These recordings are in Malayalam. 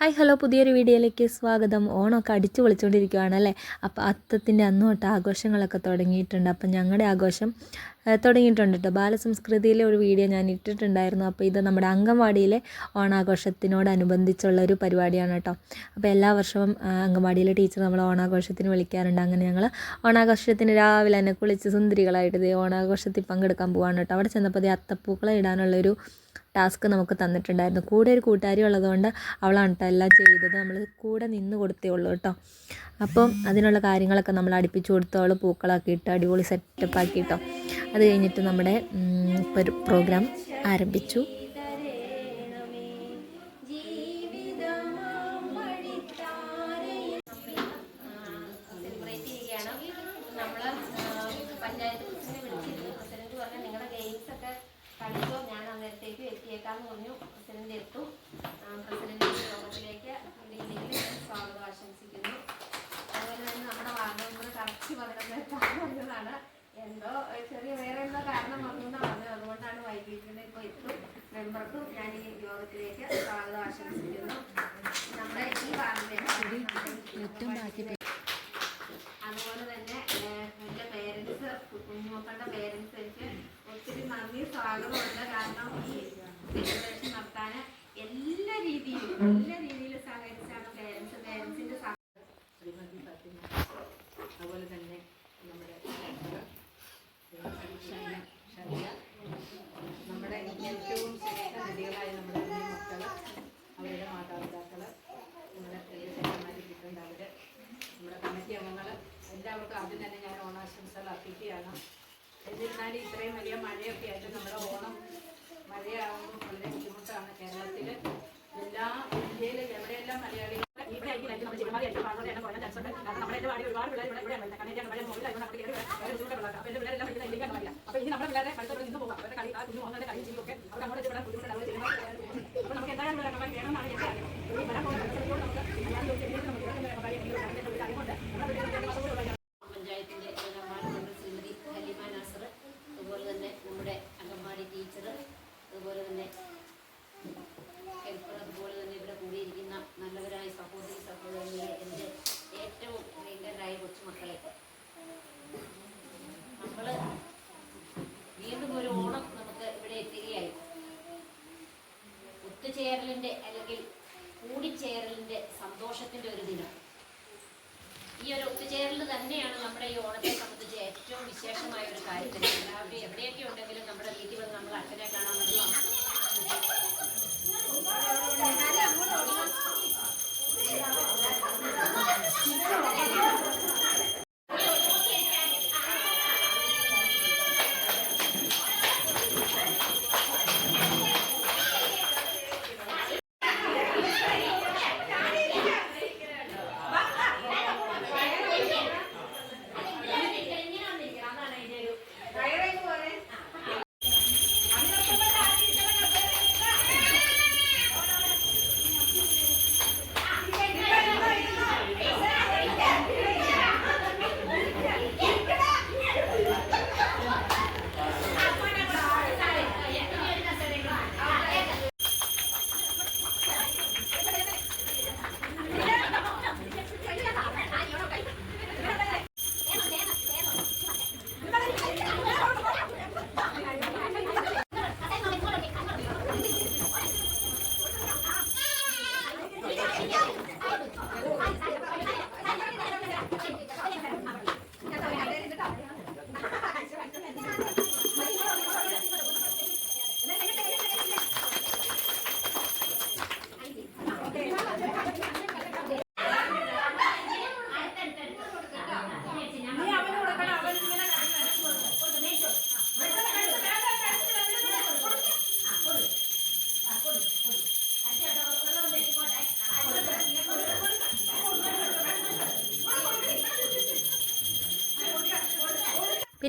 ഹായ് ഹലോ പുതിയൊരു വീഡിയോയിലേക്ക് സ്വാഗതം. ഓണമൊക്കെ അടിച്ചു പൊളിച്ചുകൊണ്ടിരിക്കുകയാണ് അല്ലേ? അപ്പോൾ അത്തത്തിന്റെ അന്ന് തൊട്ട് ആഘോഷങ്ങളൊക്കെ തുടങ്ങിയിട്ടുണ്ട്. അപ്പം ഞങ്ങളുടെ ആഘോഷം തുടങ്ങിയിട്ടുണ്ട് കേട്ടോ ബാലസംസ്കൃതിയിലെ ഒരു വീഡിയോ ഞാൻ ഇട്ടിട്ടുണ്ടായിരുന്നു. അപ്പോൾ ഇത് നമ്മുടെ അംഗൻവാടിയിലെ ഓണാഘോഷത്തിനോടനുബന്ധിച്ചുള്ള ഒരു പരിപാടിയാണ് കേട്ടോ അപ്പോൾ എല്ലാ വർഷവും അംഗൻവാടിയിലെ ടീച്ചർ നമ്മൾ ഓണാഘോഷത്തിന് വിളിക്കാറുണ്ട്. അങ്ങനെ ഞങ്ങൾ ഓണാഘോഷത്തിന് രാവിലെ തന്നെ കുളിച്ച് സുന്ദരികളായിട്ട് ഓണാഘോഷത്തിൽ പങ്കെടുക്കാൻ പോവാണ് കേട്ടോ അവിടെ ചെന്നപ്പോൾ അത്തപ്പൂക്കളം ഇടാനുള്ളൊരു ടാസ്ക് നമുക്ക് തന്നിട്ടുണ്ടായിരുന്നു. കൂടെ ഒരു കൂട്ടുകാരി ഉള്ളതുകൊണ്ട് അവളാണ് കേട്ടോ എല്ലാം ചെയ്തത്. നമ്മൾ കൂടെ നിന്ന് കൊടുത്തേ ഉള്ളൂ കേട്ടോ അപ്പം അതിനുള്ള കാര്യങ്ങളൊക്കെ നമ്മൾ അടുപ്പിച്ച് കൊടുത്തു അവൾ പൂക്കളാക്കി ഇട്ട് അടിപൊളി സെറ്റപ്പ് ആക്കി കേട്ടോ അത് കഴിഞ്ഞിട്ട് നമ്മുടെ പ്രോഗ്രാം ആരംഭിച്ചു സെലിബ്രേറ്റ് ചെയ്യുകയാണ് നമ്മൾ പഞ്ചായത്ത് പ്രസിഡന്റ് വിളിച്ചിരുന്നു പ്രസിഡന്റ് പറഞ്ഞു നിങ്ങളുടെ ഗെയിംസ് ഒക്കെ കളിച്ചോ ഞാൻ അന്നേരത്തേക്ക് എത്തിയേക്കാന്ന് പറഞ്ഞു പ്രസിഡന്റ് എത്തും പ്രസിഡന്റ് യോഗത്തിലേക്ക് രീതിയിൽ സ്വാഗതം ആശംസിക്കുന്നു അതുപോലെ തന്നെ നമ്മുടെ വാർഡ് മെമ്പർ കറക്റ്റ് പറഞ്ഞതാണ്. എന്തോ ചെറിയ വേറെ എന്തോ കാരണം വന്നു എന്നാണ് പറഞ്ഞത്. അതുകൊണ്ടാണ് വൈകിട്ട് ഇപ്പോൾ ഇത്തും മെമ്പർക്കും ഞാൻ ഈ യോഗത്തിലേക്ക് സ്വാഗതം ആശംസിക്കുന്നു. നമ്മുടെ ഈ വാർഡിലെ അതുപോലെ തന്നെ എന്റെ പേരൻസ് കുഞ്ഞുമക്കളുടെ പേരൻസ് എനിക്ക് ഒത്തിരി നന്ദി സ്വാഗതമുണ്ട്. കാരണം ഈ സെലിബ്രേഷൻ നടത്താൻ എല്ലാ രീതിയിലും എല്ലാ രീതിയിലും സഹകരിച്ചാണ് പേരൻസ് പേരൻസിന്റെ ശ്രീമതി ഫാത്തിമ അതുപോലെ തന്നെ നമ്മുടെ ഡോക്ടർ ഷൈന ഷൈന നമ്മുടെ ഏറ്റവും ശ്രേഷ്ഠഗതികളായ നമ്മുടെ കുഞ്ഞു മക്കൾ അവരുടെ മാതാപിതാക്കൾ നമ്മുടെ ചെക്കന്മാരി കിട്ടുന്നുണ്ട് അവർ നമ്മുടെ കമ്മിറ്റി അംഗങ്ങൾ എല്ലാവർക്കും ആദ്യം തന്നെ അർപ്പിക്കുകയാണ് എന്നിരുന്നാലും ഇത്രയും വലിയ മഴയൊക്കെ ആയിട്ട് നമ്മുടെ ഓണം മഴയാകുമ്പോൾ വളരെ ബുദ്ധിമുട്ടാണ് കേരളത്തിൽ എല്ലാ ഇന്ത്യയിൽ എവിടെയെല്ലാം മലയാളികൾ ഇവിടെ നമ്മൾ ചിലമാരി ആയിരിക്കും പാടുന്നത് എണ്ണം കുറഞ്ഞ ചാൻസ് ഉണ്ട്. കാരണം നമ്മുടെ വാടി ഒരുപാട് പിള്ളേർ ഇവിടെ ഇവിടെ കാരണം അപ്പോൾ എന്റെ പിള്ളേരെല്ലാം ഇവിടെ ഇരിക്കാൻ കഴിയില്ല അപ്പോൾ ഇനി നമ്മുടെ പിള്ളേരെ പഠിത്തത്തിൽ നിന്ന് പോകാം. അവരുടെ കളി കുഞ്ഞു മോഹങ്ങളുടെ കളി അവർ അങ്ങോട്ട് ഇവിടെ ബുദ്ധിമുട്ടുണ്ടാവുക അപ്പോൾ നമുക്ക് എന്തായാലും ഇവിടെ കമ്പനി വേണമെന്നാണ് എന്റെ ആഗ്രഹം ഈ വരാൻ പോകുന്ന മത്സരത്തോട് നമുക്ക് അയാൾ നമുക്ക് അറിയുന്നുണ്ട് പഞ്ചായത്തിന്റെ വാർഡ് മെമ്പർ ശ്രീമതി ഹലിമ നാസർ അതുപോലെ തന്നെ നമ്മുടെ അംഗൻവാടി ടീച്ചർ അതുപോലെ തന്നെ ഹെൽപ്പർ അതുപോലെ തന്നെ ഇവിടെ കൂടിയിരിക്കുന്ന നല്ലവരായ സഹോദരി സഹോദരങ്ങളെ എന്റെ ഏറ്റവും പ്രിയങ്കരായ കൊച്ചുമക്കളെ നമ്മൾ വീണ്ടും ഒരു ഓണം നമുക്ക് ഇവിടെ എത്തുകയായി ഒത്തുചേരലിന്റെ അല്ലെങ്കിൽ കൂടിച്ചേരലിന്റെ സന്തോഷത്തിന്റെ ഒരു ദിനം ഈ തന്നെയാണ് നമ്മുടെ ഈ ഓണത്തെ സംബന്ധിച്ച് ഏറ്റവും വിശേഷമായ ഒരു കാര്യത്തിൽ എവിടെയൊക്കെ ഉണ്ടെങ്കിലും നമ്മുടെ വീട്ടിൽ വന്ന് നമ്മൾ അച്ഛനെ കാണാൻ വരുമ്പോൾ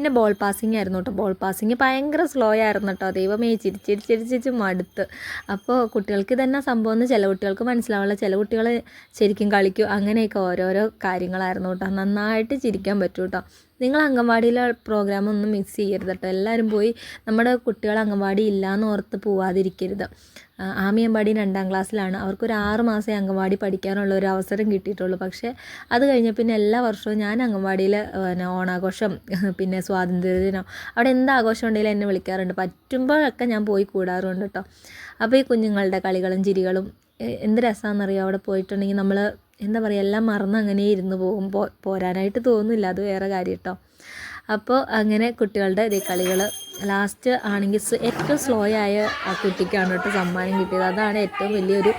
പിന്നെ ബോൾ പാസിങ് ആയിരുന്നു കേട്ടോ. ബോൾ പാസിങ് ഭയങ്കര സ്ലോ ആയിരുന്നു കേട്ടോ. ദൈവമേ ചിരിച്ചിരി ചിരിച്ചിരിച്ച് മടുത്ത്. അപ്പോൾ കുട്ടികൾക്ക് തന്നെ സംഭവം എന്ന് ചില കുട്ടികൾക്ക് മനസ്സിലാവില്ല ചില കുട്ടികൾ ശരിക്കും കളിക്കും. അങ്ങനെയൊക്കെ ഓരോരോ കാര്യങ്ങളായിരുന്നു കേട്ടോ. നന്നായിട്ട് ചിരിക്കാൻ പറ്റും കേട്ടോ. നിങ്ങൾ അംഗൻവാടിയിലെ പ്രോഗ്രാം ഒന്നും മിസ് ചെയ്യരുത് കേട്ടോ. എല്ലാവരും പോയി നമ്മുടെ കുട്ടികൾ അംഗൻവാടി ഇല്ലയെന്ന് ഓർത്ത് പോവാതിരിക്കരുത്. ആമിയമ്പാടി രണ്ടാം ക്ലാസ്സിലാണ്. അവർക്കൊരു ആറ് മാസമേ അംഗൻവാടി പഠിക്കാനുള്ള ഒരു അവസരം കിട്ടിയിട്ടുള്ളൂ. പക്ഷേ അത് കഴിഞ്ഞ പിന്നെ എല്ലാ വർഷവും ഞാൻ അംഗൻവാടിയിൽ പിന്നെ ഓണാഘോഷം പിന്നെ സ്വാതന്ത്ര്യദിനം അവിടെ എന്ത് ആഘോഷം ഉണ്ടെങ്കിലും എന്നെ വിളിക്കാറുണ്ട്. പറ്റുമ്പോഴൊക്കെ ഞാൻ പോയി കൂടാറുണ്ട് കേട്ടോ. അപ്പോൾ ഈ കുഞ്ഞുങ്ങളുടെ കളികളും ചിരികളും എന്ത് രസമാണെന്നറിയോ അവിടെ പോയിട്ടുണ്ടെങ്കിൽ നമ്മൾ എന്താ പറയുക എല്ലാം മറന്ന് അങ്ങനെ ഇരുന്ന് പോകും പോരാനായിട്ട് തോന്നുന്നില്ല അത് വേറെ കാര്യം കേട്ടോ. അപ്പോൾ അങ്ങനെ കുട്ടികളുടെ ഇത് കളികൾ ലാസ്റ്റ് ആണെങ്കിൽ ഏറ്റവും സ്ലോ ആയ ആ കുട്ടിക്കാണ് കേട്ടോ സമ്മാനം കിട്ടിയത്. അതാണ് ഏറ്റവും വലിയൊരു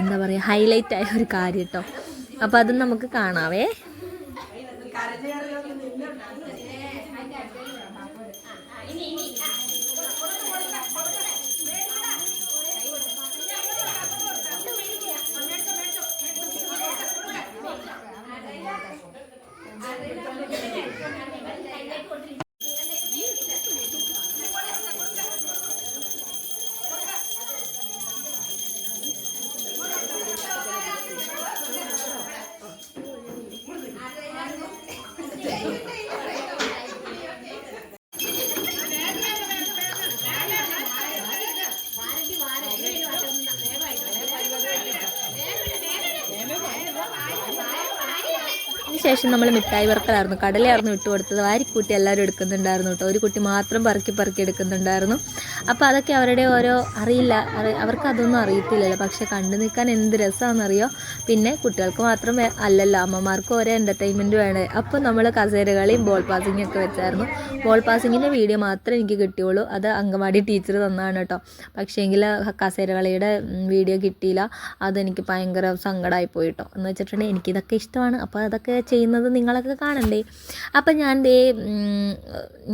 എന്താ പറയുക ഹൈലൈറ്റ് ആയ ഒരു കാര്യം കേട്ടോ അപ്പോൾ അത് നമുക്ക് കാണാവേ. അതിനുശേഷം നമ്മൾ മിഠായി വറുക്കലായിരുന്നു. കടലയായിരുന്നു ഇട്ട് കൊടുത്തത് വാരിക്കൂട്ടി എല്ലാവരും എടുക്കുന്നുണ്ടായിരുന്നു കേട്ടോ. ഒരു കുട്ടി മാത്രം പറക്കി പറക്കി എടുക്കുന്നുണ്ടായിരുന്നു. അപ്പോൾ അതൊക്കെ അവരുടെ ഓരോ അറിയില്ല. അവർക്ക് അതൊന്നും അറിയത്തില്ലല്ലോ. പക്ഷെ കണ്ടു നിൽക്കാൻ എന്ത് രസമാണെന്നറിയോ പിന്നെ കുട്ടികൾക്ക് മാത്രം അല്ലല്ലോ. അമ്മമാർക്കും ഓരോ എന്റർടൈൻമെന്റ് വേണേ. അപ്പോൾ നമ്മൾ കസേരകളിയും ബോൾ പാസിംഗ് ഒക്കെ വെച്ചായിരുന്നു. ബോൾ പാസിങ്ങിന്റെ വീഡിയോ മാത്രമേ എനിക്ക് കിട്ടിയുള്ളൂ. അത് അംഗൻവാടി ടീച്ചർ തന്നതാണ് കേട്ടോ. പക്ഷേ എങ്കിൽ കസേരകളിയുടെ വീഡിയോ കിട്ടിയില്ല. അതെനിക്ക് ഭയങ്കര സങ്കടമായി പോയിട്ടോ എന്ന് വെച്ചിട്ടുണ്ടെങ്കിൽ എനിക്കിതൊക്കെ ഇഷ്ടമാണ്. അപ്പോൾ അതൊക്കെ ചെയ്യുന്നത് നിങ്ങളൊക്കെ കാണണ്ടേ? അപ്പം ഞാൻ ദേ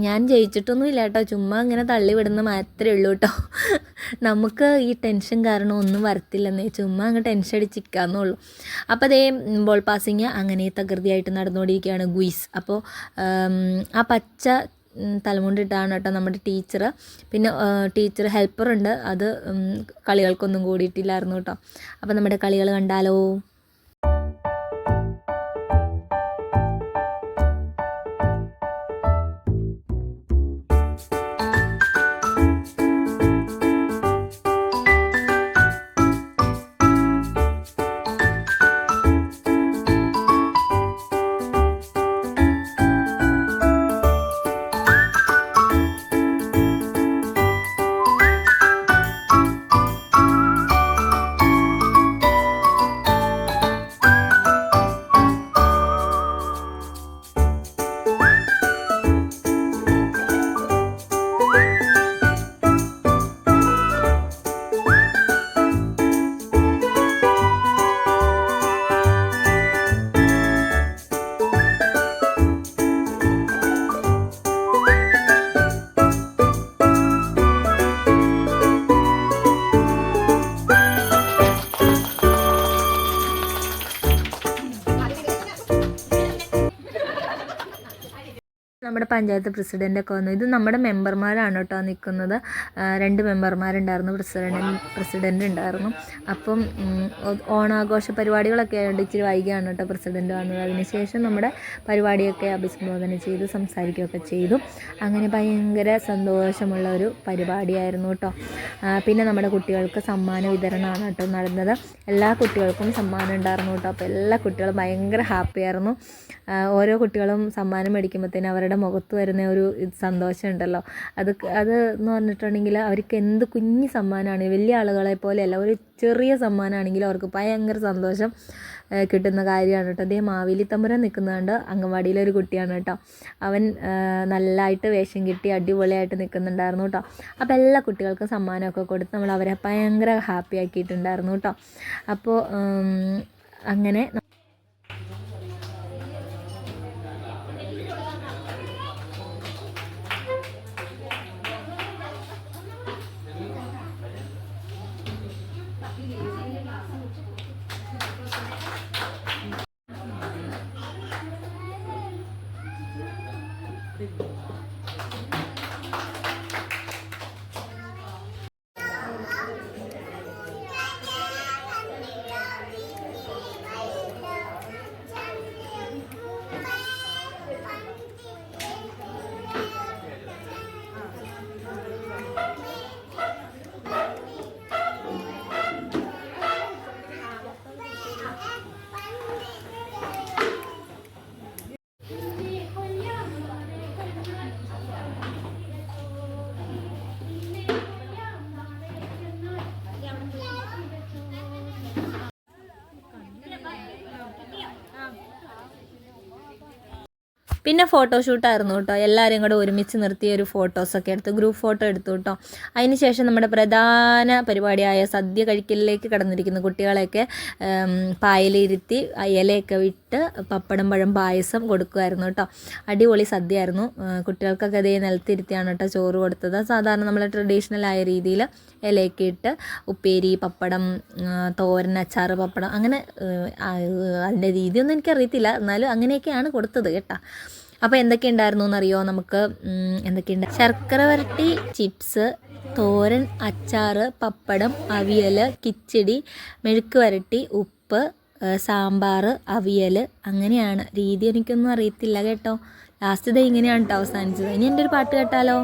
ഞാൻ ജയിച്ചിട്ടൊന്നും ഇല്ല കേട്ടോ. ചുമ്മാ ഇങ്ങനെ തള്ളി വിടുന്ന മാത്രമേ ഉള്ളൂ കേട്ടോ നമുക്ക് ഈ ടെൻഷൻ കാരണം ഒന്നും വരത്തില്ലെന്ന് ചുമ്മാ അങ്ങ് ടെൻഷൻ അടിച്ചിരിക്കാന്നുള്ളൂ അപ്പോൾ അതേ ബോൾ പാസിങ് അങ്ങനെ തകൃതിയായിട്ട് നടന്നുകൊണ്ടിരിക്കുകയാണ് ഗുയിസ്. അപ്പോൾ ആ പച്ച തലമുണ്ടിട്ടാണ് കേട്ടോ നമ്മുടെ ടീച്ചർ പിന്നെ ടീച്ചർ ഹെൽപ്പറുണ്ട് അത് കളികൾക്കൊന്നും കൂടിയിട്ടില്ലായിരുന്നു കേട്ടോ അപ്പോൾ നമ്മുടെ കളികൾ കണ്ടാലോ? പഞ്ചായത്ത് പ്രസിഡന്റൊക്കെ വന്നു. ഇത് നമ്മുടെ മെമ്പർമാരാണ് കേട്ടോ നിൽക്കുന്നത്. രണ്ട് മെമ്പർമാരുണ്ടായിരുന്നു. പ്രസിഡന്റ് പ്രസിഡന്റ് ഉണ്ടായിരുന്നു. അപ്പം ഓണാഘോഷ പരിപാടികളൊക്കെ ആയതുകൊണ്ട് ഇച്ചിരി വൈകിയാണ് കേട്ടോ പ്രസിഡന്റ് വന്നത്. അതിനുശേഷം നമ്മുടെ പരിപാടിയൊക്കെ അഭിസംബോധന ചെയ്ത് സംസാരിക്കുകയൊക്കെ ചെയ്തു. അങ്ങനെ ഭയങ്കര സന്തോഷമുള്ള ഒരു പരിപാടിയായിരുന്നു കേട്ടോ. പിന്നെ നമ്മുടെ കുട്ടികൾക്ക് സമ്മാന വിതരണമാണ് കേട്ടോ നടന്നത്. എല്ലാ കുട്ടികൾക്കും സമ്മാനം ഉണ്ടായിരുന്നു കേട്ടോ. അപ്പോൾ എല്ലാ കുട്ടികളും ഭയങ്കര ഹാപ്പിയായിരുന്നു. ഓരോ കുട്ടികളും സമ്മാനം മേടിക്കുമ്പോഴത്തേനും അവരുടെ മുഖത്ത് വരുന്ന ഒരു സന്തോഷം ഉണ്ടല്ലോ അത് അത് എന്ന് പറഞ്ഞിട്ടുണ്ടെങ്കിൽ അവർക്ക് എന്ത് കുഞ്ഞ് സമ്മാനമാണ് വലിയ ആളുകളെ പോലെയല്ല ഒരു ചെറിയ സമ്മാനമാണെങ്കിലും അവർക്ക് ഭയങ്കര സന്തോഷം കിട്ടുന്ന കാര്യമാണ് കേട്ടോ. അതേ മാവേലി തമ്പുരാൻ നിൽക്കുന്നുണ്ട് അംഗൻവാടിയിലെ കുട്ടിയാണ് കേട്ടോ. അവൻ നല്ലതായിട്ട് വേഷം കിട്ടി അടിപൊളിയായിട്ട് നിൽക്കുന്നുണ്ടായിരുന്നു കേട്ടോ. അപ്പോൾ എല്ലാ കുട്ടികൾക്കും സമ്മാനമൊക്കെ കൊടുത്ത് നമ്മൾ അവരെ ഭയങ്കര ഹാപ്പി ആക്കിയിട്ടുണ്ടായിരുന്നു കേട്ടോ. അപ്പോൾ അങ്ങനെ പിന്നെ ഫോട്ടോഷൂട്ടായിരുന്നു കേട്ടോ. എല്ലാവരും കൂടെ ഒരുമിച്ച് നിർത്തിയ ഒരു ഫോട്ടോസൊക്കെ എടുത്തു ഗ്രൂപ്പ് ഫോട്ടോ എടുത്തു കേട്ടോ. അതിനുശേഷം നമ്മുടെ പ്രധാന പരിപാടിയായ സദ്യ കഴിക്കലിലേക്ക് കടന്നിരിക്കുന്ന കുട്ടികളെയൊക്കെ പായലിരുത്തി ഇലയൊക്കെ വിട്ട് പപ്പടം പഴം പായസം കൊടുക്കുമായിരുന്നു കേട്ടോ. അടിപൊളി സദ്യ ആയിരുന്നു കുട്ടികൾക്കൊക്കെ അതേ നിലത്തിരുത്തിയാണ് കേട്ടോ ചോറ് കൊടുത്തത്. സാധാരണ നമ്മളെ ട്രഡീഷണൽ ആയ രീതിയിൽ ഇലയൊക്കെ ഇട്ട് ഉപ്പേരി പപ്പടം തോരൻ അച്ചാർ പപ്പടം അങ്ങനെ അതിന്റെ രീതിയൊന്നും എനിക്കറിയത്തില്ല. എന്നാലും അങ്ങനെയൊക്കെയാണ് കൊടുത്തത് കേട്ടോ. അപ്പോൾ എന്തൊക്കെ ഉണ്ടായിരുന്നു എന്നറിയോ നമുക്ക്? എന്തൊക്കെയുണ്ട് ശർക്കര വരട്ടി ചിപ്സ് തോരൻ അച്ചാറ് പപ്പടം അവിയൽ കിച്ചടി മെഴുക്ക് വരട്ടി ഉപ്പ് സാമ്പാർ അവിയൽ അങ്ങനെയാണ്. രീതി എനിക്കൊന്നും അറിയത്തില്ല കേട്ടോ. ലാസ്റ്റ് ഇത് ഇങ്ങനെയാണ് കേട്ടോ അവസാനിച്ചത്. ഇനി എന്റെ ഒരു പാട്ട് കേട്ടാലോ?